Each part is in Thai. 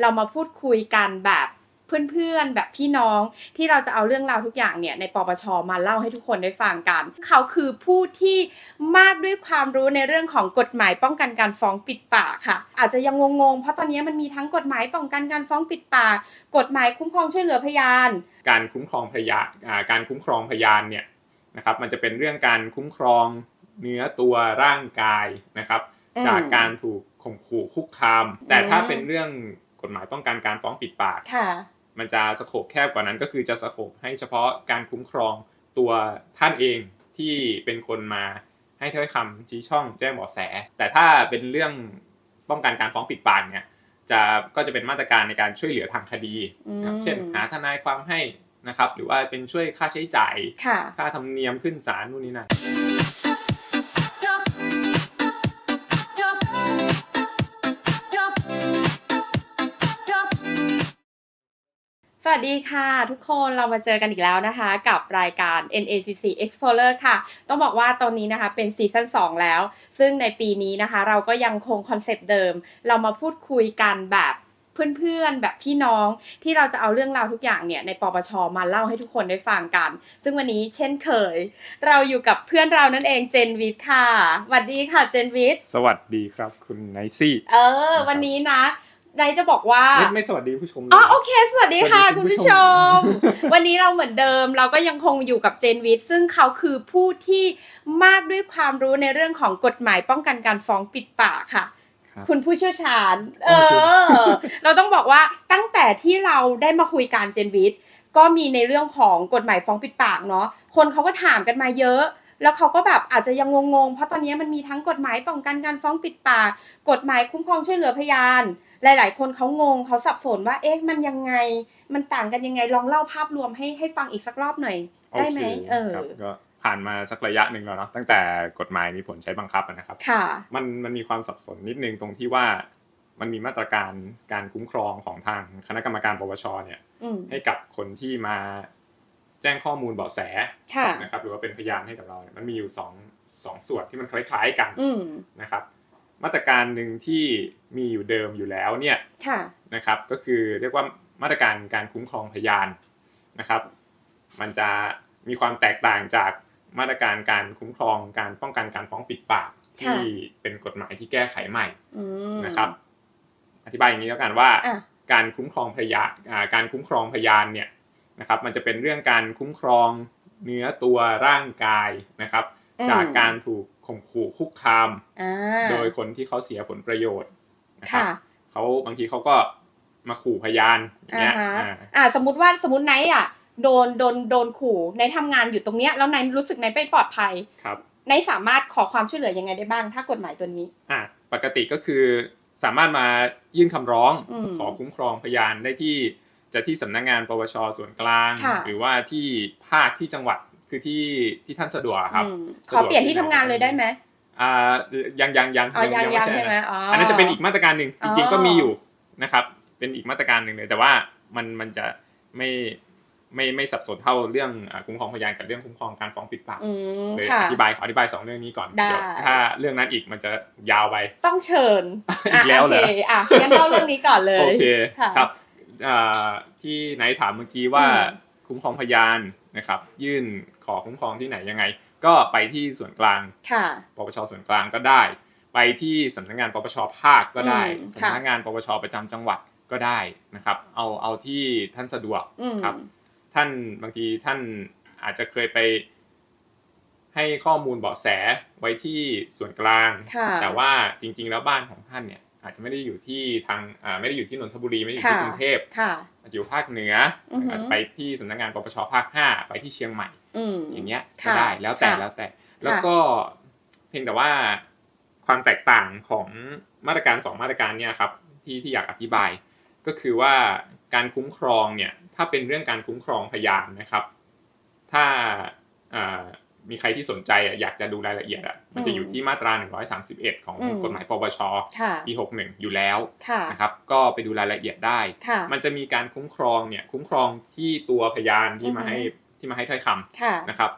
เรามาพูดคุยกันแบบเพื่อนๆ แบบพี่น้องที่เราจะเอาเรื่องราวทุกอย่างเนี่ยในปปชมาเล่าให้ทุกคนได้ฟังกัน เขาคือผู้ที่มากด้วยความรู้ในเรื่องของกฎหมายป้องกันการฟ้องปิดปากค่ะ อาจจะยังงงๆ เพราะตอนนี้มันมีทั้งกฎหมายป้องกันการฟ้องปิดปาก กฎหมายคุ้มครองช่วยเหลือพยาน การคุ้มครองพยานอ่าการคุ้มครองพยานเนี่ยนะครับมันจะเป็นเรื่องการคุ้มครองเนื้อตัวร่างกายนะครับอืมจากการถูกข่มขู่คุกคาม แต่อืมถ้าเป็นเรื่อง กฎหมายป้องกันการฟ้องปิดปากค่ะมันจะสโคบแคบกว่านั้นก็คือจะสโคบให้เฉพาะการคุ้มครองตัวท่านเองที่เป็นคนมาให้ถ้อยคำชี้ช่องแจ้งเบาะแส แต่ถ้าเป็นเรื่องป้องกันการฟ้องปิดปากเนี่ยจะก็จะเป็นมาตรการในการช่วยเหลือทางคดีนะครับอืมเช่นหาทนายความให้นะครับ หรือว่าเป็นช่วยค่าใช้จ่ายค่ะค่าธรรมเนียมขึ้นศาลนู่นนี่นั่น วัสดีค่ะ ทุกคนเรามาเจอกันอีกแล้วนะคะ กับรายการ NACC Explorer ค่ะ ต้องบอกว่าตอนนี้นะคะเป็นซีซั่น2 แล้ว ซึ่งในปีนี้นะคะ เราก็ยังคงคอนเซปต์เดิม เรามาพูดคุยกันแบบเพื่อนๆ แบบพี่น้องที่เราจะเอาเรื่องราวทุกอย่างเนี่ยในปปชมาเล่าให้ทุกคนได้ฟังกัน ซึ่งวันนี้เช่นเคย เราอยู่กับเพื่อนเรานั่นเองเจนวิทย์ค่ะสวัสดีค่ะเจนวิทย์สวัสดีครับคุณไนซี่ เออ วันนี้นะ ไนจะบอกว่าไม่ไม่สวัสดีผู้ชมอ๋อเลยหรโอเค สวัสดีค่ะสวัสดีคุคุณณผู้ผู้ชชมมวันนี้เราเหมือนเดิมเราก็ยังคงอยู่กับเจนวิทย์ซึ่งเขาคือผู้ที่มากด้วยความรู้ในเรื่องของกฎหมายป้องกันการฟ้องปิดปากค่ะครับคุณผู้เชี่ยวชาญ เอโอเคอเราต้องบอกว่าตั้งแต่ที่เราได้มาคุยการเจนวิทย์ก็มีในเรื่องของกฎหมายฟ้องปิดปากเนาะคนเขาก็ถามกันมาเยอะ แล้วเขาก็แบบอาจจะยังงงๆ เพราะตอนนี้มันมีทั้งกฎหมายป้องกันการฟ้องปิดปากกฎหมายคุ้มครองช่วยเหลือพยาน หลาย ๆ คนเขางงเขาสับสนว่าเอ๊ะมันยังไงมันต่างกันยังไงลองเล่าภาพรวมให้ให้ฟังอีกสักรอบหน่อย ได้ไหมโคเออครับก็ผ่านมาสักระยะหนึ่งแล้วเนาะตั้งแต่กฎหมายมีผลใช้บังคับอะนะครับค่ะมันมันมีความสับสนนิดนึงตรงที่ว่ามันมีมาตรการการคุ้มครองของทางคณะกรรมการปปชเนี่ยอืมให้กับคนที่มา แจ้งข้อมูลเบาะแสค่ะนะครับหรือว่าเป็นพยานให้กับเราเนี่ยมันมีอยู่สองสองส่วนที่มันคล้าย ๆกันอืมนะครับ มาตรการหนึ่งที่มีอยู่เดิมอยู่แล้วเนี่ยค่ะนะครับ ก็คือเรียกว่ามาตรการการคุ้มครองพยานนะครับ มันจะมีความแตกต่างจากมาตรการการคุ้มครองการป้องกันการฟ้องปิดปากค่ะที่เป็นกฎหมายที่แก้ไขใหม่อืมนะครับ อธิบายอย่างนี้แล้วกันว่าอะการคุ้มครองพยานอ่าการคุ้มครองพยานเนี่ย นะครับมันจะเป็นเรื่องการคุ้มครองเนื้อตัวร่างกายนะครับอืมจากการถูกข่มขู่คุกคามอ่าโดยคนที่เขาเสียผลประโยชน์นะครับค่ะเขาบางทีเขาก็มาขู่พยานอย่างอ่าเงี้ยฮะอ่าอ่าสมมติว่าสมมติไนท์อะโดนโดนโดนขู่ในทำงานอยู่ตรงเนี้ยแล้วไนท์รู้สึกไนท์ไม่ปลอดภัยครับไนท์สามารถขอความช่วยเหลือยังไงได้บ้าง ถ้ากฎหมายตัวนี้ อะปกติก็คือสามารถมายื่นคำร้องอืมขอคุ้มครองพยานได้ที่ จะที่สำนักงานปปชส่วนกลางค่ะหรือว่าที่ภาคที่จังหวัดคือที่ที่ท่านสะดวกครับอืมขสะอดวกเปลี่ยนที่ทำงานเลยได้ไหมอ่ายังยังยังอ๋อยังยังช่ใช่ไหมนะอ๋ออัอันนั้นจะเป็นอีกมาตรการหนึ่งจริงอ๋อๆก็มีอยู่นะครับ เป็นอีกมาตรการหนึ่งเลย แต่ว่ามันมันจะไม่ไม่ไม่สับสนเท่าเรื่องอ่าคุ้มครองพยานกับเรื่องคุ้มครองการฟ้องปิดปากอืมเลยค่ะอธิบายขออธิบายสองเรื่องนี้ก่อนได้เดี๋ยวถ้าเรื่องนั้นอีกมันจะยาวไปต้องเชิญอีกแล้วเหรอโอเคอะงั้นเล่าเรื่องนี้ก่อนเลยโอเคค่ะครับอ่า ที่ไหนถามเมื่อกี้ว่าอืมคุ้มครองพยานนะครับ ยื่นขอคุ้มครองที่ไหนยังไง ก็ไปที่ส่วนกลางค่ะปปชส่วนกลางก็ได้ ไปที่สำนักงานปปชภาคก็ได้อืมสำนักงานปปชประจำจังหวัดก็ได้นะครับ เอาเอาที่ท่านสะดวกอืมครับ ท่านบางทีท่านอาจจะเคยไปให้ข้อมูลเบาะแสไว้ที่ส่วนกลางค่ะแต่ว่าจริง ๆ แล้วบ้านของท่านเนี่ย อาจจะไม่ได้อยู่ที่ทางอ่าไม่ได้อยู่ที่นนทบุรีไม่ได้อยู่ที่ค่ะกรุงเทพค่ะอาจจะอยู่ภาคเหนือออหืออาจจะไปที่สำนักงานปปชภาค5ไปที่เชียงใหม่อืมอย่างเงี้ยก็ค่ะได้แล้วแต่ค่ะแล้วแต่ แล้วก็เพียงแต่ว่าความแตกต่างของมาตรการสองมาตรการเนี่ยครับที่ที่อยากอธิบาย ก็คือว่าการคุ้มครองเนี่ยถ้าเป็นเรื่องการคุ้มครองพยานนะครับ ถ้าอ่า มีใครที่สนใจอะอยากจะดูรายละเอียดอะมันจะอยู่ที่มาตรา 131 ของอืมกฎหมายปปชค่ะปี61 อยู่แล้วค่ะนะครับก็ไปดูรายละเอียดได้ค่ะมันจะมีการคุ้มครองเนี่ยคุ้มครองที่ตัวพยานที่มาอือฮึให้ที่มาให้ถ้อยคำค่ะนะครับ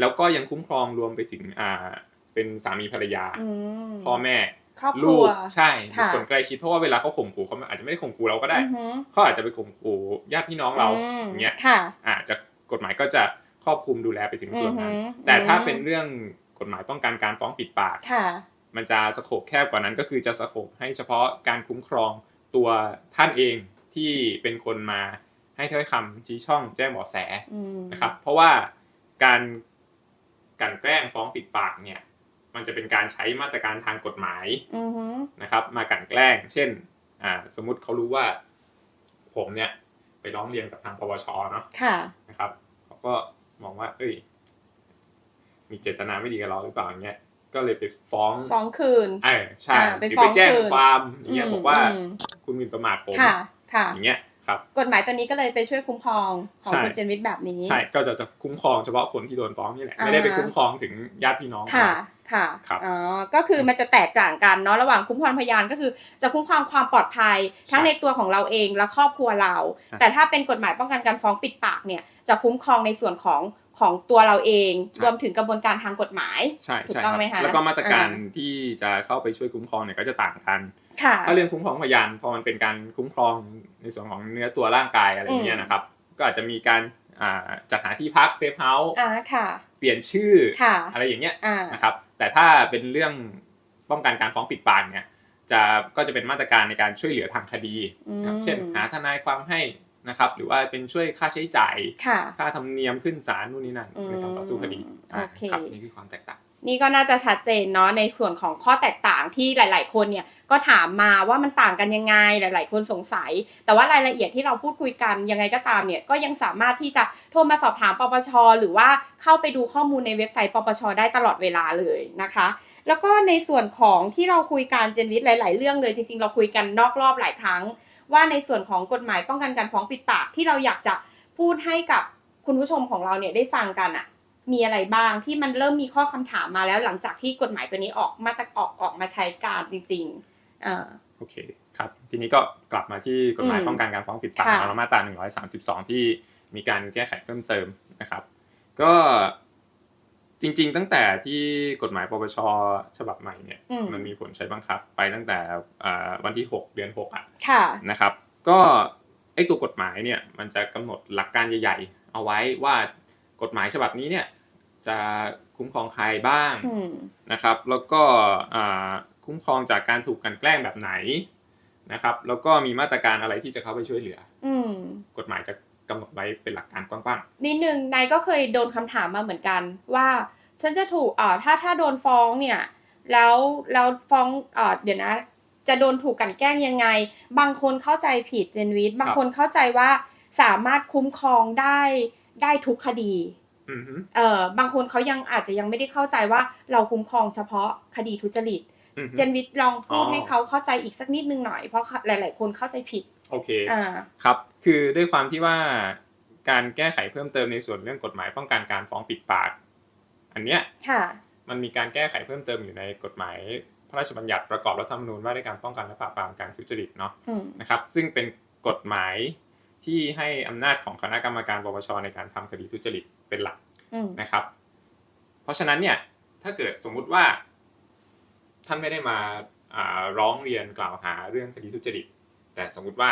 แล้วก็ยังคุ้มครองรวมไปถึงอ่าเป็นสามีภรรยาอืมพ่อแม่ครอบคลูรัวกใช่บุคค่ะคลใกล้ชิดเพราะว่าเวลาเขาข่มขู่เขาอาจจะไม่ได้ข่มขู่เราก็ได้อือฮึเขาอาจจะไปข่มขู่ญาติพี่น้องเรามอย่างเงี้ยค่ะอาจจะกฎหมายก็จะ ครอบคลุมดูแลไปถึงส่วนนั้นอือฮึแต่ถ้าอืมเป็นเรื่องกฎหมายป้องกันการฟ้องปิดปากค่ะมันจะสโคบแคบกว่านั้นก็คือจะสโคบให้เฉพาะการคุ้มครองตัวท่านเองที่เป็นคนมาให้ถ้อยคำชี้ช่องแจ้งเบาะแสอืมนะครับ เพราะว่าการกลันแกล้งฟ้องปิดปากเนี่ย มันจะเป็นการใช้มาตรการทางกฎหมายอือฮึนะครับ มากลันแกล้ง เช่น อ่า สมมุติเขารู้ว่า ผมเนี่ย ไปร้องเรียนกับทางปปชเนาะค่ะนะครับเขาก็ มองว่า เอ้ย มีเจตนาไม่ดีกับเราหรือเปล่าอย่างเงี้ยก็เลยไปฟ้องฟ้องคืนเออใช่อ่าไปหรือฟ้ไปองแจ้งคืนความอย่างเงี้ยอืมบอกว่าอืมคุณหมิ่นประมาทผมค่ะ ค่ะอย่างเงี้ยครับ กฎหมายตัวนี้ก็เลยไปช่วยคุ้มครองของใช่คุณเจนวิทย์แบบนี้ ใช่ก็จะจะคุ้มครองเฉพาะคนที่โดนฟ้องนี่แหละอ่าไม่ได้ไปคุ้มครองถึงญาติพี่น้องค่ะ ค่ะครับอ๋อก็คือมันจะแตกต่างกันเนาะระหว่างคุ้มครองพยานก็คือ จะคุ้มครองความปลอดภัย ทั้งในตัวของเราเองและครอบครัวเรา แต่ถ้าเป็นกฎหมายป้องกันการฟ้องปิดปากเนี่ยจะคุ้มครองในส่วนของของตัวเราเองรวมถึงกระบวนการทางกฎหมายใช่ถูกใช่ต้องครับไหมคะแล้วก็มาตรการอ่าที่จะเข้าไปช่วยคุ้มครองเนี่ยก็จะต่างกันค่ะถ้าเรื่องคุ้มครองพยานพอมันเป็นการคุ้มครองในส่วนของเนื้อตัวร่างกายอะไรอย่างเงี้ยนะครับ ก็อาจจะมีการอ่าจัดหาที่พักเซฟเฮาส์อ่าค่ะเปลี่ยนชื่อค่ะอะไรอย่างเงี้ยอ่านะครับ แต่ถ้าเป็นเรื่องป้องกันการฟ้องปิดปากเนี่ยจะก็จะเป็นมาตรการในการช่วยเหลือทางคดีนะครับอืมเช่นหาทนายความให้นะครับ หรือว่าเป็นช่วยค่าใช้จ่ายค่ะค่าธรรมเนียมขึ้นศาลนู่นนี่นั่นอืมในการต่อสู้คดีอ่าโอเคครับนี่คือความแตกต่าง นี่ก็น่าจะชัดเจนเนาะในส่วนของข้อแตกต่างที่หลาย ๆ คนเนี่ยก็ถามมาว่ามันต่างกันยังไงหลาย ๆ คนสงสัย แต่ว่ารายละเอียดที่เราพูดคุยกันยังไงก็ตามเนี่ยก็ยังสามารถที่จะโทรมาสอบถามปปช หรือว่าเข้าไปดูข้อมูลในเว็บไซต์ปปช ได้ตลอดเวลาเลยนะคะแล้วก็ในส่วนของที่เราคุยการเจนวิทย์หลาย ๆ เรื่องเลยจริง ๆ เราคุยกันนอกรอบหลายครั้ง ว่าในส่วนของกฎหมายป้องกันการฟ้องปิดปากที่เราอยากจะพูดให้กับคุณผู้ชมของเราเนี่ยได้ฟังกันอะ มีอะไรบ้างที่มันเริ่มมีข้อคำถามมาแล้วหลังจากที่กฎหมายตัวนี้ออกมาตรออกออกมาใช้การจริงๆเอ่อโอเคครับ ทีนี้ก็กลับมาที่กฎหมายอืมป้องกันการฟ้องผิดปากค่ะของมาตรา 132 ที่มีการแก้ไขเพิ่มเติมนะครับ ก็จริง ๆ ตั้งแต่ที่กฎหมายปปชฉบับใหม่เนี่ยอืมมันมีผลใช้บังคับ ไปตั้งแต่อ่าวันที่ 6 เดือน 6 อะค่ะนะครับ ก็ไอตัวกฎหมายเนี่ยมันจะกำหนดหลักการใหญ่ ๆ เอาไว้ว่ากฎหมายฉบับนี้เนี่ย จะคุ้มครองใครบ้างอืมนะครับ แล้วก็อ่าคุ้มครองจากการถูกกลันแกล้งแบบไหนนะครับ แล้วก็มีมาตรการอะไรที่จะเข้าไปช่วยเหลือ อืมกฎหมายจะกำหนดไว้เป็นหลักการกว้างนิดนึงนายก็เคยโดนคำถามมาเหมือนกันว่า ฉันจะถูกเอ่อถ้าถ้าโดนฟ้องเนี่ย แล้วแล้วฟ้องเอ่อเดี๋ยวนะ จะโดนถูกกลันแกล้งยังไง บางคนเข้าใจผิดเจนวิทบางคนเข้าใจว่าสามารถคุ้มครองได้ได้ทุกคดีๆอือฮึ เอ่อบางคนเขายังอาจจะยังไม่ได้เข้าใจว่าเราคุ้มครองเฉพาะคดีทุจริตอือฮึเจนวิทลองพูดอ๋อให้เขาเข้าใจอีกสักนิดนึงหน่อยเพราะหลาย ๆ คนเข้าใจผิดโอเคอ่าครับ คือด้วยความที่ว่าการแก้ไขเพิ่มเติมในส่วนเรื่องกฎหมายป้องกันการฟ้องปิดปาก อันเนี้ยค่ะมันมีการแก้ไขเพิ่มเติมอยู่ในกฎหมายพระราชบัญญัติประกอบรัฐธรรมนูญว่าด้วยการป้องกันและปราบปรามการทุจริตเนาะอืมนะครับ ซึ่งเป็นกฎหมายที่ให้อำนาจของคณะกรรมการปปชในการทำคดีทุจริต เป็นหลักอืมนะครับ เพราะฉะนั้นเนี่ยถ้าเกิดสมมุติว่า ท่านไม่ได้มาอ่าร้องเรียนกล่าวหาเรื่องคดีทุจริต แต่สมมุติว่า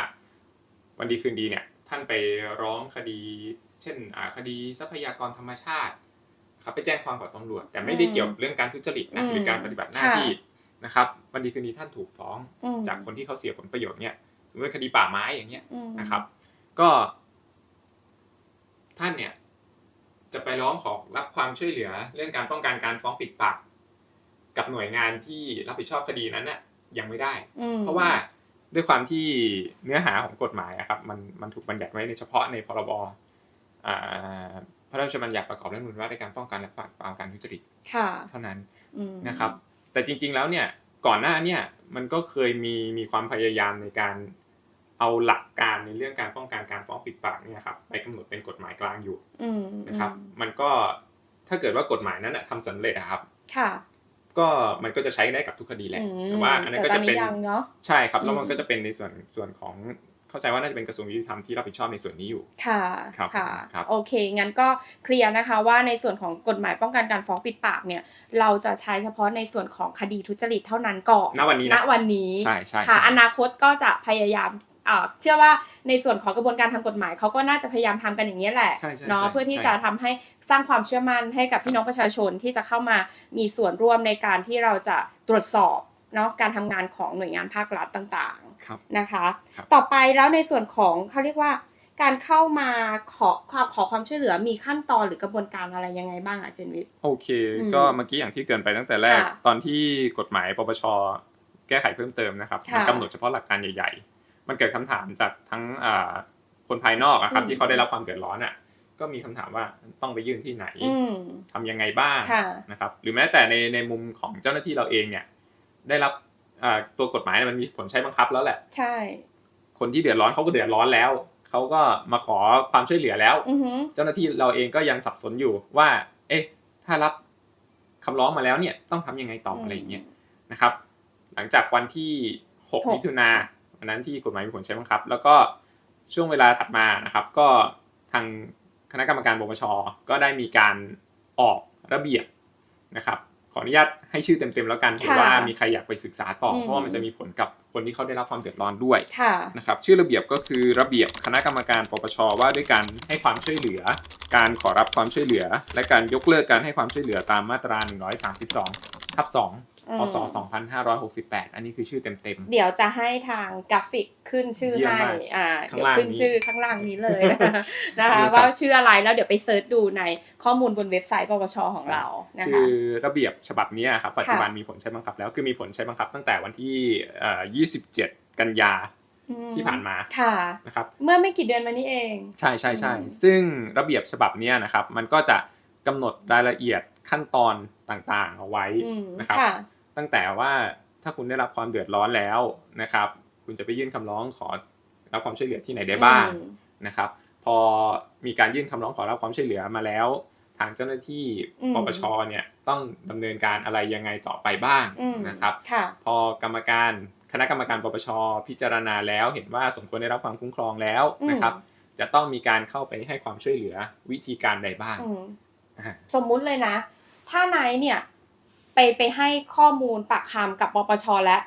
วันดีคืนดีเนี่ยท่านไปร้องคดี เช่นอ่าคดีทรัพยากรธรรมชาติครับไปแจ้งความกับตำรวจ แต่ไม่ได้เกี่ยวกับเรื่องการทุจริตนะอืมหรือการปฏิบัติหน้าค่ะที่นะครับวันดีคืนดีท่านถูกฟ้องอืมจากคนที่เขาเสียผลประโยชน์เนี่ยสมมติคดีป่าไม้อย่างเงี้ยอืมนะครับ ก็ ท่านเนี่ย จะไปร้องขอรับความช่วยเหลือ เรื่องการป้องกันการฟ้องปิดปากกับหน่วยงานที่รับผิดชอบคดีนั้นน่ะยังไม่ได้อืมเพราะว่าด้วยความที่เนื้อหาของกฎหมายอะครับมันมันถูกบัญญัติไว้ในเฉพาะในพรบอ่าพระราชบัญญัติประกอบรัฐธรรมนูญว่าด้วยการป้องกันและปราบปรามการทุจริตค่ะเท่านั้นอืมนะครับ แต่จริง ๆ แล้วเนี่ยก่อนหน้าเนี่ยมันก็เคยมีมีความพยายามในการ เอาหลักการในเรื่องการป้องกันการฟ้องปิดปากเนี่ยครับไปกำหนดเป็นกฎหมายกลางอยู่อืมนะครับอืมมันก็ถ้าเกิดว่ากฎหมายนั้นนะทำสำเร็จอะครับ ค่ะ ก็มันก็จะใช้ได้กับทุกคดีแหละอืมแต่ว่าอันนั้นก็แต่ตจะอนเป็นนี้ยังเนาะใช่ครับแล้วมันอืมก็จะเป็นในส่วนส่วนของเข้าใจว่าน่าจะเป็นกระทรวงยุติธรรมที่รับผิดชอบในส่วนนี้อยู่ ค่ะ ครับค่ะครับโอเค งั้นก็เคลียร์นะคะว่าในส่วนของกฎหมายป้องกันการฟ้องปิดปากเนี่ย เราจะใช้เฉพาะในส่วนของคดีทุจริตเท่านั้นก่อน ณ วันนี้ณนะวันนี้ ใช่ใช่ค่ะใช่อนาคตก็จะพยายามอ่า เชื่อว่าในส่วนของกระบวนการทางกฎหมายเขาก็น่าจะพยายามทำกันอย่างนี้ยแหละใช่ใช่เนาะใช่เพื่อที่ใช่จะทำให้สร้างความเชื่อมั่นให้กับพี่น้องประชาชนที่จะเข้ามามีส่วนร่วมในการที่เราจะตรวจสอบเนาะการทำงานของหน่วยงานภาครัฐต่างครับๆนะคะครับต่อไปแล้วในส่วนของเขาเรียกว่า การเข้ามาขอความขอความช่วยเหลือมีขั้นตอนหรือกระบวนการอะไรยังไงบ้างอะเจนวิทย์โอเคอืมก็เมื่อกี้อย่างที่เกรินไปตั้งแต่แรกค่ะตอนที่กฎหมายปปชแก้ไขเพิ่มเติมนะครับค่ะมันกำหนดเฉพาะหลักการใหญ่ๆ มันเกิดคำถามจากทั้งอ่าคนภายนอกอะครับอืมที่เขาได้รับความเดือดร้อนอะก็มีคำถามว่าต้องไปยื่นที่ไหนอืมทำยังไงบ้างค่ะนะครับ หรือแม้แต่ในในมุมของเจ้าหน้าที่เราเองเนี่ย ได้รับอ่าตัวกฎหมายเนี่ยมันมีผลใช้บังคับแล้วแหละ ใช่ คนที่เดือดร้อนเขาก็เดือดร้อนแล้วเขาก็มาขอความช่วยเหลือแล้วอือหือเจ้าหน้าที่เราเองก็ยังสับสนอยู่ว่า เอ๊ะ ถ้ารับคำร้องมาแล้วเนี่ยต้องทำยังไงต่ออะไรอย่างเงี้ยนะครับ หลังจากวันที่หก6มิถุนา วันนั้นที่กฎหมายมีผลใช้บังคับ แล้วก็ช่วงเวลาถัดมานะครับก็ทางคณะกรรมการปปชก็ได้มีการออกระเบียบนะครับ ขออนุญาตให้ชื่อเต็มๆแล้วกันเผื่อค่ะว่ามีใครอยากไปศึกษาต่ออมเพราะว่ามันจะมีผลกับคนที่เขาได้รับความเดือดร้อนด้วยค่ะนะครับ ชื่อระเบียบก็คือระเบียบคณะกรรมการปปชว่าด้วยการให้ความช่วยเหลือ การขอรับความช่วยเหลือ และการยกเลิกการให้ความช่วยเหลือตามมาตรา 132ทับ2อืม พศ2568 อันนี้คือชื่อเต็มเดี๋ยวจะให้ทางกราฟิกขึ้นชื่อเยี่ยมให้มากอ่าข้างเดี๋ยวล่างขึ้นนี้ชื่อข้างล่างนี้เลยนะคะนะคะเยี่ยมครับว่าชื่ออะไรแล้วเดี๋ยวไปเซิร์ชดูในข้อมูลบนเว็บไซต์ปปชของเรานะๆคะคือระเบียบฉบับนี้ครับปัจจุบันมีผลใช้บังคับ แล้วคือมีผลใช้บังคับตั้งแต่วันที่เอ่อ27 กันยาอืมที่ผ่านมาค่ะนะครับเมื่อไม่กี่เดือนมานี้เอง ใช่ใช่ใช่อืมซึ่งระเบียบฉบับเนี้ยนะครับ มันก็จะกำหนดรายละเอียดขั้นตอนต่างๆ เอาไว้อืมนะครับค่ะ ตั้งแต่ว่าถ้าคุณได้รับความเดือดร้อนแล้วนะครับ คุณจะไปยื่นคำร้องขอรับความช่วยเหลือที่ไหนได้บ้างอืมนะครับ พอมีการยื่นคำร้องขอรับความช่วยเหลือมาแล้ว ทางเจ้าหน้าที่อืมปปชเนี่ยต้องดำเนินการอะไรยังไงต่อไปบ้างอืมนะครับค่ะพอกรรมการคณะกรรมการปปชพิจารณาแล้วเห็นว่าสมควรได้รับความคุ้มครองแล้วนะครับอืมจะต้องมีการเข้าไปให้ความช่วยเหลือวิธีการใดบ้างอืมอ่าสมมุติเลยนะ ถ้านายเนี่ย ไปไปให้ข้อมูลปากคำกับปปชและ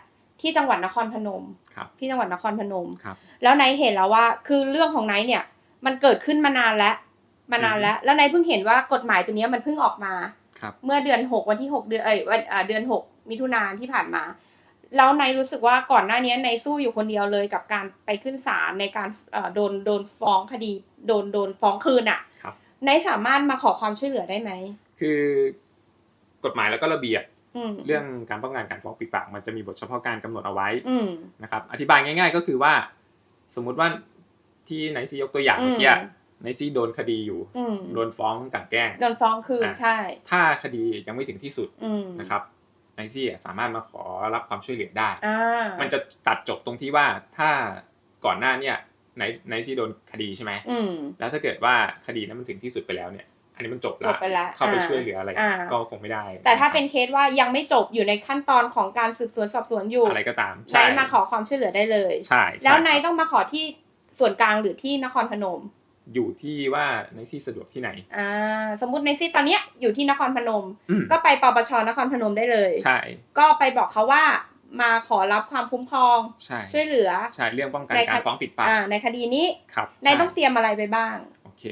ที่จังหวัดนครพนมครับที่จังหวัดนครพนมครับแล้วไนายเห็นแล้วว่า คือเรื่องของไนายเนี่ย มันเกิดขึ้นมานานแล้วมานานแล้ว แล้วไนายเพิ่งเห็นว่ากฎหมายตัวเนี้ยมันเพิ่งออกมาครับเมื่อเดือนหกวันที่หกเดือนเอ้ยวันอ่าเดือนหกมิถุนายนที่ผ่านมา แล้วไนายรู้สึกว่าก่อนหน้านี้ไนายสู้อยู่คนเดียวเลยกับการไปขึ้นศาลในการเอ่อโดนโดนฟ้องคดี โดนโดนฟ้องคืนอะครับไนายสามารถมาขอความช่วยเหลือได้ไหมคือ กฎหมายแล้วก็ระเบียบอืมเรื่องการป้องกันการฟ้องปิดปากมันจะมีบทเฉพาะการกำหนดเอาไว้อืมนะครับ อธิบายง่าย ๆ ก็คือว่า สมมุติว่าที่ไนซียกตัวอย่างอืมเมื่อกี้ไนซีโดนคดีอยู่อืมโดนฟ้องกลันแกล้งโดนฟ้องคืนอะใช่ ถ้าคดียังไม่ถึงที่สุดอืมนะครับไนซี่สามารถมาขอรับความช่วยเหลือได้อ่ามันจะตัดจบตรงที่ว่าถ้าก่อนหน้าเนี่ยไนไนซี่โดนคดีใช่ไหมอืมแล้วถ้าเกิดว่าคดีนั้นมันถึงที่สุดไปแล้วเนี่ย อันนี้มันจบจบไปแล้วเข้าไปอ่าช่วยเหลืออะไรอ่าก็คงไม่ได้ แต่ถ้าเป็นเคสว่ายังไม่จบอยู่ในขั้นตอนของการสืบสวนสอบสวนอยู่อะไรก็ตามไนายมาขอความช่วยเหลือได้เลยใช่ใช่แล้วไนายต้องมาขอที่ส่วนกลางหรือที่นครพนม อยู่ที่ว่าไนซี่สะดวกที่ไหนอ่าสมมติในซี่ตอนเนี้ยอยู่ที่นครพนมอืมก็ไปปปชนครพนมได้เลย ใช่ ก็ไปบอกเขาว่ามาขอรับความคุ้มครองใช่ช่วยเหลือใช่เรื่องป้องกันในการฟ้องปิดปากอ่าในคดีนี้ครับนายใช่ต้องเตรียมอะไรไปบ้าง โอเค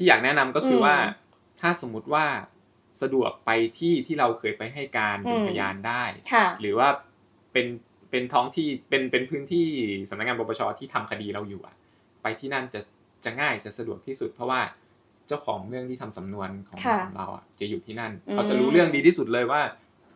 ที่อยากแนะนำก็คืออมว่า ถ้าสมมุติว่าสะดวกไปที่ที่เราเคยไปให้การเป็นอืมพยานได้ค่ะหรือว่าเป็นเป็นท้องที่เป็นเป็นพื้นที่สำนักงานปปชที่ทำคดีเราอยู่อะไปที่นั่นจะจะง่ายจะสะดวกที่สุด เพราะว่าเจ้าของเรื่องที่ทำสำนวนของค่ะของเราอะจะอยู่ที่นั่นอืมเขาจะรู้เรื่องดีที่สุดเลยว่า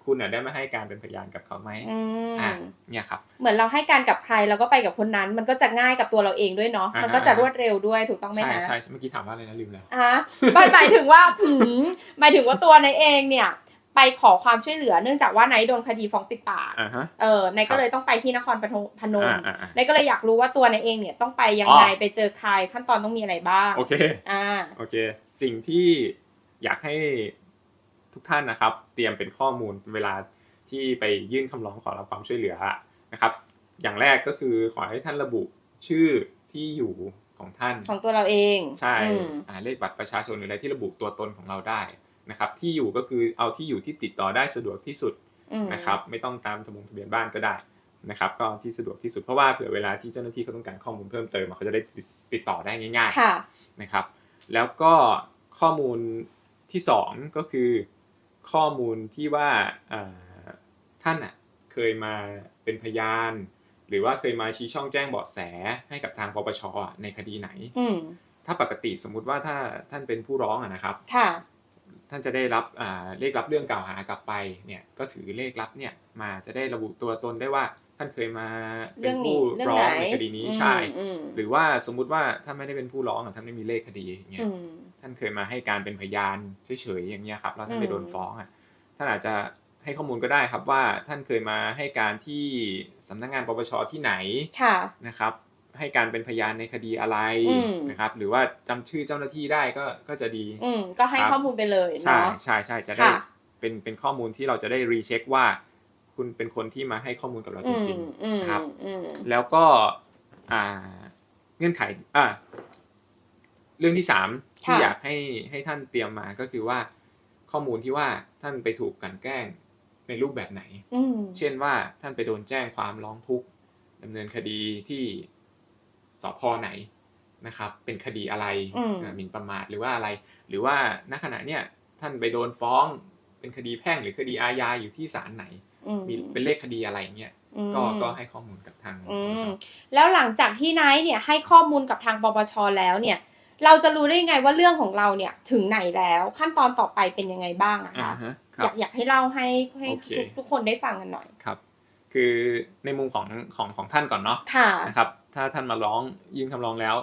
คุณน่ะได้มาให้การเป็นพยานกับเขาไหมอืมอ่าเนี่ยครับ เหมือนเราให้การกับใครเราก็ไปกับคนนั้น มันก็จะง่ายกับตัวเราเองด้วยเนาะอ่าฮะมันก็จะรวดเร็วด้วยถูกต้องไหมใช่คะใช่เมื่อกี้ถามว่าอะไรนะลืมแล้วอะหมายหมายถึงว่าอืมหมายถึงว่าตัวในายเองเนี่ยไปขอความช่วยเหลือเนื่องจากว่าไนายโดนคดีฟ้องปิดปากอ่าฮะเออนายก็เลยต้องไปที่นครปฐมพนมอ่าอ่าอ่านายก็เลยอยากรู้ว่าตัวนายเองเนี่ยต้องไปยังไงไปเจอใครขั้นตอนต้องมีอะไรบ้าง โอเค อ่า โอเค สิ่งที่อยากให้ ทุกท่านนะครับ เตรียมเป็นข้อมูลเวลาที่ไปยื่นคำร้องขอรับความช่วยเหลือนะครับ อย่างแรกก็คือขอให้ท่านระบุชื่อที่อยู่ของท่านของตัวเราเองใช่อืมอ่าเลขบัตรประชาชนหรืออะไรที่ระบุตัวตนของเราได้นะครับ ที่อยู่ก็คือเอาที่อยู่ที่ติดต่อได้สะดวกที่สุดอืมนะครับ ไม่ต้องตามทะบงทะเบียนบ้านก็ได้นะครับ ก็ที่สะดวกที่สุดเพราะว่าเผื่อเวลาที่เจ้าหน้าที่เขาต้องการข้อมูลเพิ่มเติมอะเขาจะได้ติดติดต่อได้ง่ายๆค่ะนะครับ แล้วก็ข้อมูลที่สองก็คือ ข้อมูลที่ว่าอ่าท่านอะเคยมาเป็นพยาน หรือว่าเคยมาชี้ช่องแจ้งเบาะแสให้กับทางปปชอะในคดีไหนอืมถ้าปกติสมมุติว่าถ้าท่านเป็นผู้ร้องอะนะครับค่ะท่านจะได้รับอ่าเลขรับเรื่องกล่าวหากลับไปเนี่ยก็ถือเลขรับเนี่ยมาจะได้ระบุตัวตนได้ว่า ท่านเคยมาเป็เรื่นองนี้ผู้เรื่องร้อไหนงในคดีนี้อืมใช่อืมหรือว่าสมมุติว่าท่านไม่ได้เป็นผู้ร้องอะท่านไม่มีเลขคดีอย่างเงี้อืยมท่านเคยมาให้การเป็นพยานเฉยๆอย่างเงี้ยครับแล้วท่านอืมไปโดนฟ้องอะท่านอาจจะให้ข้อมูลก็ได้ครับว่าท่านเคยมาให้การที่สำนักงานปปชที่ไหนค่ะนะครับ ให้การเป็นพยานในคดีอะไรอืมนะครับ หรือว่าจำชื่อเจ้าหน้าที่ได้ก็ก็จะดีอืมก็ให้ครับข้อมูลไปเลยใช่เนาะใช่ใช่จะได้ค่ะเป็นเป็นข้อมูลที่เราจะได้รีเช็คว่า คุณเป็นคนที่มาให้ข้อมูลกับเราอืจมริงอืมครับอืมๆแล้วก็อ่าเงื่อนไขอ่าเรื่องที่สามที่ค่ะอยากให้ให้ท่านเตรียมมาก็คือว่า ข้อมูลที่ว่าท่านไปถูกกลันแกล้งในรูปแบบไหนอืมเช่นว่าท่านไปโดนแจ้งความร้องทุกข์ดำเนินคดีที่สพไหนนะครับ เป็นคดีอะไรอืมอ่าหมิ่นประมาทหรือว่าอะไร หรือว่าณขณะเนี้ยท่านไปโดนฟ้องเป็นคดีแพ่งหรือคดีอาญาอยู่ที่ศาลไหนอื มมีเป็นเลขคดีอะไรเงี้ยอืมก็ก็ให้ข้อมูลกับทางอืปปมชแล้วหลังจากที่ไนท์เนี่ยให้ข้อมูลกับทางปปชแล้วเนี่ย เราจะรู้ได้ยังไงว่าเรื่องของเราเนี่ยถึงไหนแล้วขั้นตอนต่อไปเป็นยังไงบ้างอะอ่าคะฮะคอรัยาบกอยากให้เล่าให้ให้โอเคทุกทุกคนได้ฟังกันหน่อยครับ คือในมุมของของของท่านก่อนเนาะค่ะนะครับ ถ้าท่านมาร้องยื่นคำร้องแล้ว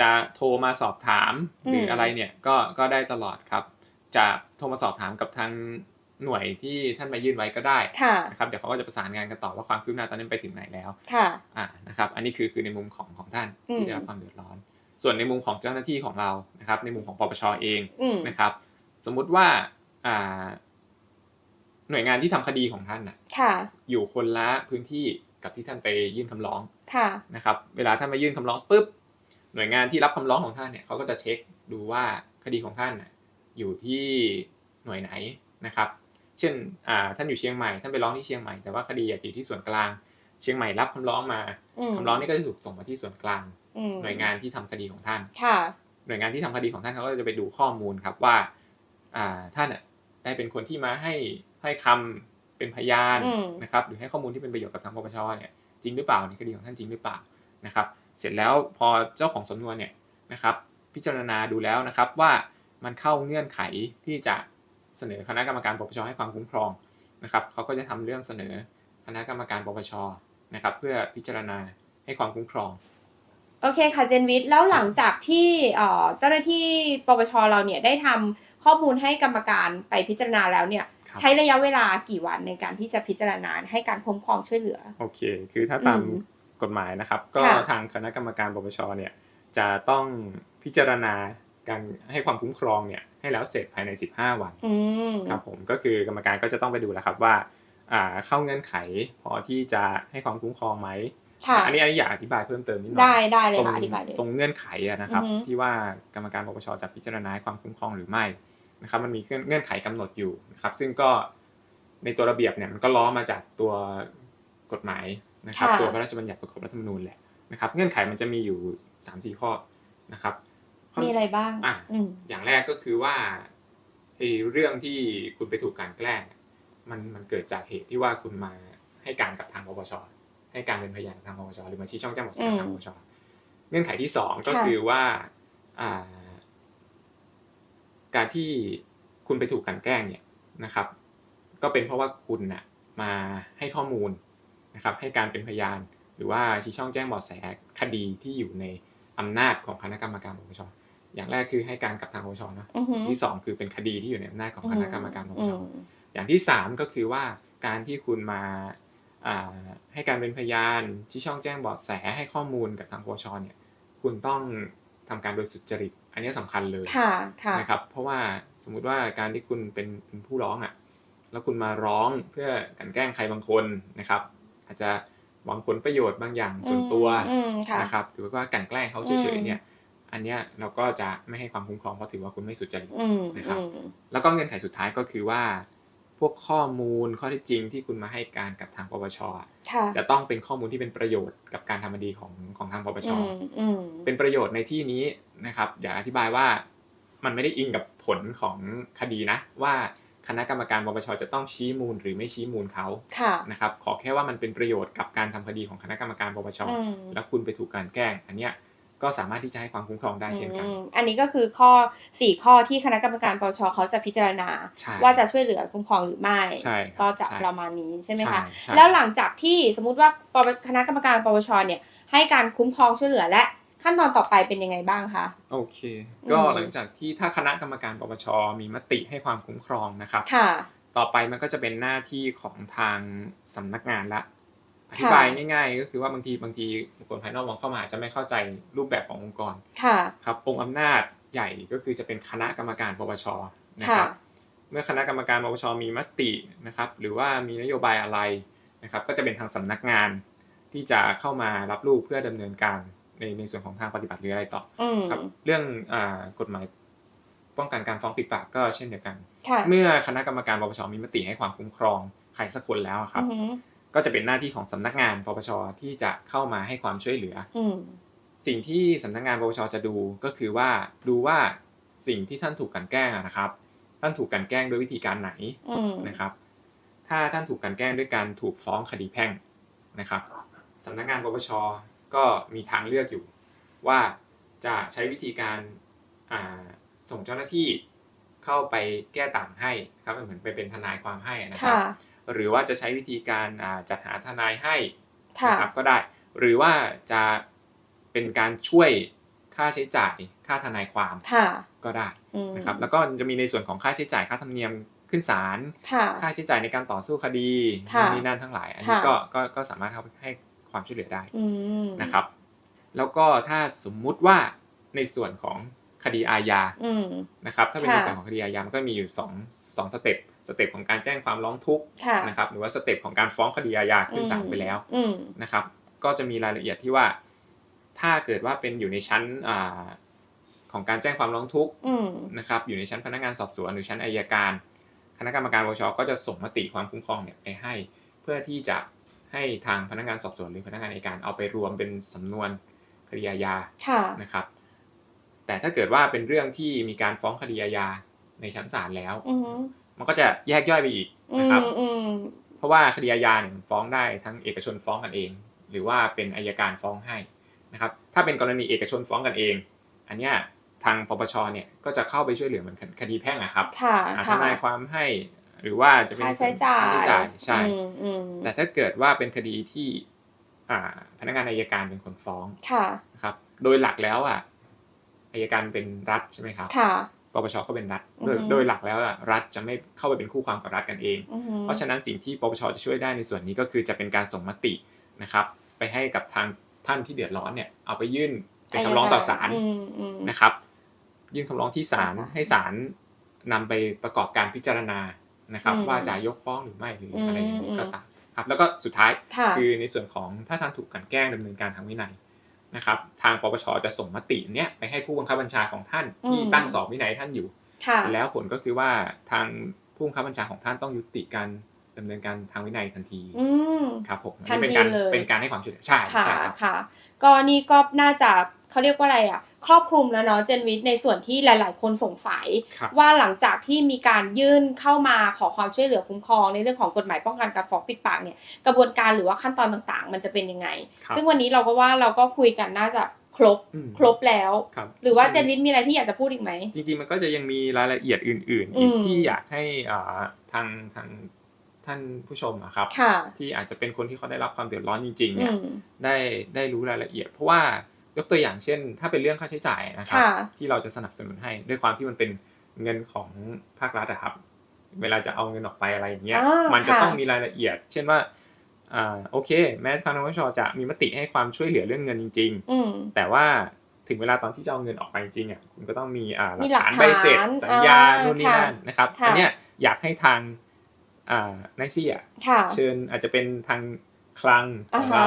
จะโทรมาสอบถามหรือมอะไรเนี่ยก็ก็ได้ตลอดครับ จะโทรมาสอบถามกับทาง หน่วยที่ท่านมายื่นไว้ก็ได้ค่ะนะครับเดี๋ยวเขาก็จะประสานงานกันต่อว่าความคืบหน้าตอนนี้ไปถึงไหนแล้วค่ะอ่านะครับอันนี้คือคือในมุมของของท่านอืมที่ได้รับความเดือดร้อน ส่วนในมุมของเจ้าหน้าที่ของเรานะครับ ในมุมของปปชเองอืมนะครับ สมมุติว่าอ่าหน่วยงานที่ทำคดีของท่านน่ะค่ะอยู่คนละพื้นที่กับที่ท่านไปยื่นคำร้องค่ะนะครับ เวลาท่านมายื่นคำร้องปุ๊บหน่วยงานที่รับคำร้องของท่านเนี่ยเขาก็จะเช็คดูว่าคดีของท่านน่ะอยู่ที่หน่วยไหนนะครับ เช่นอ่าท่านอยู่เชียงใหม่ท่านไปร้องที่เชียงใหม่แต่ว่าคดีอาจจะอยู่ที่ส่วนกลาง เชียงใหม่รับคำร้องมาอืมคำร้องนี้ก็จะถูกส่งมาที่ส่วนกลางอืมหน่วยงานที่ทำคดีของท่านค่ะหน่วยงานที่ทำคดีของท่านเขาก็จะไปดูข้อมูลครับว่าอ่าท่านน่ะได้เป็นคนที่มาให้ให้คำเป็นพยานอืมนะครับหรือให้ข้อมูลที่เป็นประโยชน์กับทางปปชเนี่ยจริงหรือเปล่าในคดีของท่านจริงหรือเปล่านะครับ เสร็จแล้วพอเจ้าของสำนวนเนี่ยนะครับ พิจารณาดูแล้วนะครับว่ามันเข้าเงื่อนไขที่จะ เสนอคณะกรรมการปปชให้ความคุ้มครองนะครับเขาก็จะทำเรื่องเสนอคณะกรรมการปปชนะครับเพื่อพิจารณาให้ความคุ้มครองโอเคค่ะเจนวิทย์แล้วหลังจากที่เอ่อเจ้าหน้าที่ปปชเราเนี่ยได้ทำข้อมูลให้กรรมการไปพิจารณาแล้วเนี่ยครับใช้ระยะเวลากี่วันในการที่จะพิจารณาให้การคุ้มครองช่วยเหลือโอเค คือถ้าตามอืมกฎหมายนะครับ ก็ค่ะทางคณะกรรมการปปชเนี่ยจะต้องพิจารณาการให้ความคุ้มครองเนี่ย ให้แล้วเสร็จภายใน 15 วันอืมครับผมก็คือกรรมการก็จะต้องไปดูแล้วครับว่าอ่าเข้าเงื่อนไขพอที่จะให้ความคุ้มครองไหมค่ะอันนี้อันนี้อยากอธิบายเพิ่มเติมนิดหน่อยได้ได้เลยตรงค่ะอธิบายเลยตรงเงื่อนไขอะนะครับอือฮึที่ว่ากรรมการปปชจะพิจารณาให้ความคุ้มครองหรือไม่นะครับ มันมีเงื่อนเงื่อนไขกำหนดอยู่นะครับ ซึ่งก็ในตัวระเบียบเนี่ยมันก็ล้อมาจากตัวกฎหมายนะครับค่ะตัวพระราชบัญญัติประกอบรัฐธรรมนูญแหละนะครับ เงื่อนไขมันจะมีอยู่สามสี่ข้อนะครับข้ มีอะไรบ้างอะอืมอย่างแรกก็คือว่าไอ้เรื่องที่คุณไปถูกกลันแกล้งอะมันมันเกิดจากเหตุที่ว่าคุณมาให้การกับทางปปชให้การเป็นพยานกับทางปปชหรือมาชี้ช่องแจ้งเบาะแสกับทางปปชเงื่อนไขที่สองก็ค่ะคือว่าอ่า การที่คุณไปถูกกลันแกล้งเนี่ยนะครับ ก็เป็นเพราะว่าคุณน่ะมาให้ข้อมูลนะครับ ให้การเป็นพยาน หรือว่าชี้ช่องแจ้งเบาะแสคดีที่อยู่ในอำนาจของคณะกรรมการปปช อย่างแรกคือให้การกับทางปปชเนาะอือหือที่สองคือเป็นคดีที่อยู่ในอำนาจของคณะกรรมการปปชอืมอย่างที่สามก็คือว่าการที่คุณมาอ่าให้การเป็นพยานชี้ช่องแจ้งเบาะแสให้ข้อมูลกับทางปปชเนี่ยคุณต้องทำการโดยสุจริต อันนี้สำคัญเลยค่ะค่ะนะครับ เพราะว่าสมมุติว่าการที่คุณเป็นเป็นผู้ร้องอะแล้วคุณมาร้องเพื่อกลันแกล้งใครบางคนนะครับ อาจจะหวังผลประโยชน์บางอย่างส่วนตัวอืมค่ะนะครับหรือว่ากลั่นแกล้งเขาเฉอืยมๆเนี่ย อันเนี้ยเราก็จะไม่ให้ความคุ้มครองเพราะถือว่าคุณไม่สุจริตอืมนะครับอืมแล้วก็เงื่อนไขสุดท้ายก็คือว่า พวกข้อมูลข้อเท็จจริงที่คุณมาให้การกับทางปปชอะค่ะจะต้องเป็นข้อมูลที่เป็นประโยชน์กับการทำคดีของของทางปปชอืมอืมเป็นประโยชน์ในที่นี้นะครับ อยากอธิบายว่ามันไม่ได้อิงกับผลของคดีนะ ว่าคณะกรรมการปปชจะต้องชี้มูลหรือไม่ชี้มูลเขาค่ะนะครับ ขอแค่ว่ามันเป็นประโยชน์กับการทำคดีของคณะกรรมการปปชอืมแล้วคุณไปถูกกลันแกล้ง อันเนี้ย ก็สามารถที่จะให้ความคุ้มครองได้เช่นกันอืมอันนี้ก็คือข้อสี่ข้อที่คณะกรรมการปปชเขาจะพิจารณาใช่ว่าจะช่วยเหลือคุ้มครองหรือไม่ใช่ครับก็จะใช่ประมาณนี้ใช่ไหมคะใช่ใช่แล้วหลังจากที่สมมุติว่าปปคณะกรรมการปปชเนี่ยให้การคุ้มครองช่วยเหลือและขั้นตอนต่อไปเป็นยังไงบ้างคะ โอเค ก็อืมหลังจากที่ถ้าคณะกรรมการปปชมีมติให้ความคุ้มครองนะครับค่ะต่อไปมันก็จะเป็นหน้าที่ของทางสำนักงานละ อธิบายง่าย ๆ ก็คือว่าบางทีบางทีบุคคลภายนอกมองเข้ามาอาจจะไม่เข้าใจรูปแบบขององค์กรค่ะครับองค์อำนาจใหญ่ก็คือจะเป็นคณะกรรมการปปชนะครับค่ะเมื่อคณะกรรมการปปชมีมตินะครับ หรือว่ามีนโยบายอะไรนะครับ ก็จะเป็นทางสำนักงานที่จะเข้ามารับลูกเพื่อดำเนินการในในส่วนของทางปฏิบัติหรืออะไรต่ออืมครับเรื่องอากฎหมายป้องกันการฟ้องปิดปากก็เช่นเดียวกันค่ะเมื่อคณะกรรมการปปชมีมติให้ความคุ้มครองใครสักคนแล้วอะครับอือหือ ก็จะเป็นหน้าที่ของสำนักงานปปชที่จะเข้ามาให้ความช่วยเหลืออืมสิ่งที่สำนักงานปปชจะดูก็คือว่าดูว่าสิ่งที่ท่านถูกกลันแกล้งอะนะครับ ท่านถูกกลันแกล้งด้วยวิธีการไหนอืมนะครับ ถ้าท่านถูกกลันแกล้งด้วยการถูกฟ้องคดีแพ่งนะครับสำนักงานปปชก็มีทางเลือกอยู่ ว่าจะใช้วิธีการอ่าส่งเจ้าหน้าที่เข้าไปแก้ต่างให้ครับเหมือนไปเป็นทนายความให้นะครับค่ะ หรือว่าจะใช้วิธีการอ่าจัดหาทนายให้ค่ะนะครับก็ได้ หรือว่าจะเป็นการช่วยค่าใช้จ่ายค่าทนายความค่ะก็ได้อืมนะครับแล้วก็จะมีในส่วนของค่าใช้จ่ายค่าธรรมเนียมขึ้นศาลค่ะค่าใช้จ่ายในการต่อสู้คดีค่ะนู่นนี่นั่นทั้งหลาย อันนี้ค่ะก็ก็ก็สามารถเข้าไปให้ความช่วยเหลือได้อืมนะครับ แล้วก็ถ้าสมมุติว่าในส่วนของ คดีอาญาอืมนะครับถ้าเป็นค่ะในส่วนของคดีอาญามันก็มีอยู่สองสองสเต็ปสเต็ปของการแจ้งความร้องทุกข์ค่ะนะครับหรือว่าสเต็ปของการฟ้องคดีอาญาขึ้นศาลไปแล้วอืมนะครับก็จะมีรายละเอียดที่ว่า ถ้าเกิดว่าเป็นอยู่ในชั้นอาของการแจ้งความร้องทุกข์อืมนะครับอยู่ในชั้นพนักงานสอบสวนหรือชั้นอายการ คณะกรรมการปปชก็จะส่งมติความคุ้มครองเนี่ยไปให้ เพื่อที่จะให้ทางพนักงานสอบสวนหรือพนักงานอัยการเอาไปรวมเป็นสำนวนคดีอาญาค่ะนะครับ แต่ถ้าเกิดว่าเป็นเรื่องที่มีการฟ้องคดีอาญาในชั้นศาลแล้วอืมมันก็จะแยกย่อยไปอีกอืนะครับมอืมเพราะว่าคดีอาญาเนี่ยมันฟ้องได้ทั้งเอกชนฟ้องกันเอง หรือว่าเป็นอายการฟ้องให้นะครับ ถ้าเป็นกรณีเอกชนฟ้องกันเอง อันเนี้ยทางปปชเนี่ยก็จะเข้าไปช่วยเหลือเหมือนคดีแพ่งนะครับค่ะหาทค่ะนายความให้หรือว่าจะเป็นค่าใช้จ่ายค่าใช้จ่ายใช่อืมอืมแต่ถ้าเกิดว่าเป็นคดีที่อ่าพนักงานอายการเป็นคนฟ้องค่ะนะครับ โดยหลักแล้วอะ อายการเป็นรัฐใช่ไหมครับค่ะปปชก็เป็นรัฐโดยอือฮึโดยหลักแล้วอะรัฐจะไม่เข้าไปเป็นคู่ความกับรัฐกันเองอือหือเพราะฉะนั้นสิ่งที่ปปชจะช่วยได้ในส่วนนี้ก็คือจะเป็นการส่งมตินะครับไปให้กับทางท่านที่เดือดร้อนเนี่ยเอาไปยื่นเป็นคำร้องต่อศาลอืมอืมนะครับ ยื่นคำร้องที่ศาลต่อศาลให้ศาลนำไปประกอบการพิจารณานะครับอืมว่าจะยกฟ้องหรือไม่หรืออะไรอย่างอืนี้มก็ตามครับ แล้วก็สุดท้ายค่ะคือในส่วนของถ้าท่านถูกกลันแกล้งดำเนินการทางวินัย นะครับทางปปชจะส่งมติเนี้ยไปให้ผู้บังคับบัญชาของท่านที่อืมตั้งสอบวินัยท่านอยู่ค่ะแล้วผลก็คือว่าทางผู้บังคับบัญชาของท่านต้องยุติการดำเนินการทางวินัยทันทีอืมครับผมอันทันนี้เป็นทีการเลยเป็นการให้ความช่วยเหลือใช่ค่ะใช่ครับค่ะ ก็นี่ก็น่าจะเขาเรียกว่าอะไรอะ ครอบคลุมแล้วเนาะเจนวิทย์ในส่วนที่หลาย ๆ คนสงสัยครับว่าหลังจากที่มีการยื่นเข้ามาขอความช่วยเหลือคุ้มครอง ในเรื่องของกฎหมายป้องกันการฟ้องปิดปากเนี่ยกระบวนการหรือว่าขั้นตอนต่างๆ มันจะเป็นยังไงครับซึ่งวันนี้เราก็ว่าเราก็คุยกันน่าจะครบอืมครบแล้วครับหรือว่าเจนวิทย์มีอะไรที่อยากจะพูดอีกไหม จริง ๆ มันก็จะยังมีรายละเอียดอื่น ๆอืมอีกที่อยากให้อ่าทางทางท่านผู้ชมอะครับค่ะที่อาจจะเป็นคนที่เขาได้รับความเดือดร้อนจริงๆอืเนี่ยมได้ได้รู้รายละเอียด เพราะว่า ยกตัวอย่างเช่น ถ้าเป็นเรื่องค่าใช้จ่ายนะครับค่ะที่เราจะสนับสนุนให้ด้วยความที่มันเป็นเงินของภาครัฐอะครับ เวลาจะเอาเงินออกไปอะไรอย่างเงี้ยอ่ามันจะค่ะต้องมีรายละเอียด เช่นว่าอ่าโอเค แม้ทางนปชจะมีมติให้ความช่วยเหลือเรื่องเงินจริงอืมๆแต่ว่าถึงเวลาตอนที่จะเอาเงินออกไปจริงๆอะคุณก็ต้องมีอ่าหลัมีกหลักฐานฐานใบเสร็จสัญญาอ่านู่นนี่ค่ะนั่นนะครับค่ะอันเนี้ยอยากให้ทางอ่านายซี่อะค่ะเชิญอาจจะเป็นทางคลังของอ่าฮะเรา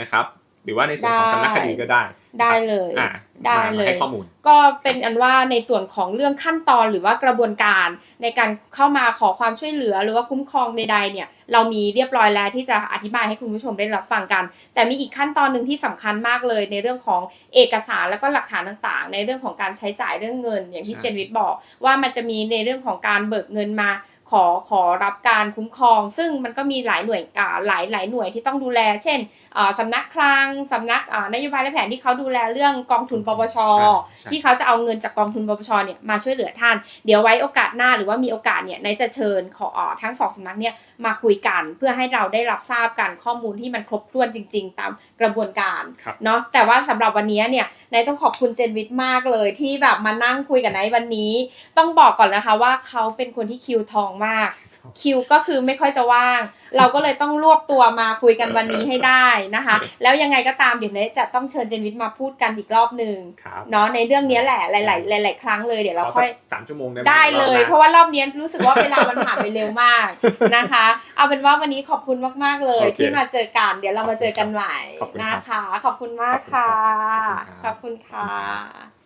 นะครับ หรือว่าในส่วนของได้สำนักคดีก็ได้ ได้เลยอะได้มาเลยให้ข้อมูลก็เป็นอันว่าในส่วนของเรื่องขั้นตอนหรือว่ากระบวนการในการเข้ามาขอความช่วยเหลือ หรือว่าคุ้มครองใดๆเนี่ยเรามีเรียบร้อยแล้วที่จะอธิบายให้คุณผู้ชมได้รับฟังกัน แต่มีอีกขั้นตอนหนึ่งที่สำคัญมากเลย ในเรื่องของเอกสารแล้วก็หลักฐานต่างๆ ในเรื่องของการใช้จ่ายเรื่องเงิน อย่างที่ใช่เจนวิทย์บอกว่ามันจะมีในเรื่องของการเบิกเงินมา ขอขอรับการคุ้มครอง ซึ่งมันก็มีหลายหน่วยอ่าหลายหลายหน่วยที่ต้องดูแล เช่นอ่าสำนักคลังสำนักอ่านโยบายและแผนที่เขาดูแลเรื่องกองทุนปปชใช่ใช่ที่เขาจะเอาเงินจากกองทุนปปชเนี่ยมาช่วยเหลือท่าน เดี๋ยวไว้โอกาสหน้าหรือว่ามีโอกาสเนี่ยนายจะเชิญขออ่าทั้งสองสำนักเนี่ยมาคุยกันเพื่อให้เราได้รับทราบกันข้อมูลที่มันครบถ้วนจริง ๆ ตามกระบวนการครับเนาะแต่ว่าสำหรับวันนี้เนี่ยนายต้องขอบคุณเจนวิทย์มากเลยที่แบบมานั่งคุยกับนายวันนี้ ต้องบอกก่อนนะคะว่าเขาเป็นคนที่คิวทองมาก คิวก็คือไม่ค่อยจะว่าง เราก็เลยต้องรวบตัวมาคุยกันวันนี้ให้ได้นะคะ แล้วยังไงก็ตามเดี๋ยวเนยจะต้องเชิญเจนวิทย์มาพูดกันอีกรอบหนึ่งครับเนาะในเรื่องนี้แหละหลาย ๆ หลาย ๆ ครั้งเลยเดี๋ยวเราขอค่สัอยกสามชั่วโมงได้ไหมได้เลยอบหน้เพราะว่ารอบนี้รู้สึกว่าเวลามันผ่านไปเร็วมากนะคะ เอาเป็นว่าวันนี้ขอบคุณมาก ๆ เลยโอเคที่มาเจอกัน เดี๋ยวเรามาเจอกันใหม่ขอบคุณครับนะคะ ขอบคุณมากค่ะขขออบบคุคุณณครัค่ะบ